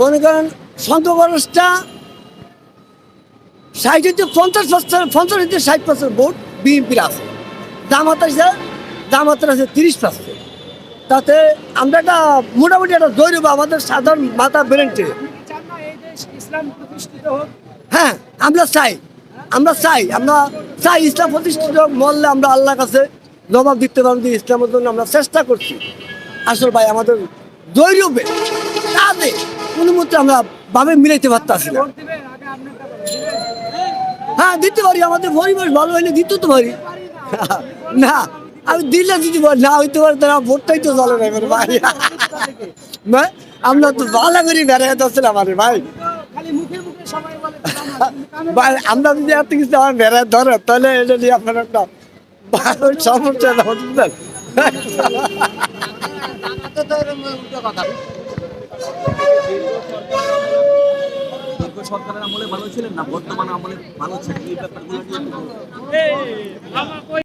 মনে করেন সংখ্যাগরিষ্ঠটা ষাট হইতে পঞ্চাশ পার্সেন্ট পঞ্চাশ হইতে ষাট পার্সেন্ট ভোট বিএনপির আছে। দামাত আছে দামাতের আছে তিরিশ পার্সেন্ট তাতে আমরা একটা মোটামুটি একটা দৈর্য আমাদের সাধারণ মাথা ব্রেনটে হ্যাঁ আমরা চাই আমরা চাই আমরা চাই ইসলাম প্রতিষ্ঠিত মরলে আমরা আল্লাহর কাছে জবাব দিতে পারব যে ইসলামের জন্য আমরা চেষ্টা করছি। আসল ভাই, আমাদের দৈর্যবে তাতে কোনো মতে আমরা ভাবে মিলাইতে পারতাছি না? হ্যাঁ দিতে পারি, আমাদের পরিবেশ ভালো হইলে দিতে তো পারি। না, আমি দিলে দিতে পারি, না হইতে পারি তারা ভোটটাই তো চলে না এবারে ভাই। আমরা তো ভালো করে বেড়াতে আসছিলাম আরে ভাই। ভাই, আমরা যদি এত কিছু আমার বেড়ায় ধরে, তাহলে এটা নিয়ে আপনার একটা ভালো সমস্যা বুঝলেন দীর্ঘ সরকারের আমলে ভালো ছিলেন না বর্তমান আমলে ভালো ছিলেন এই ব্যাপারগুলো।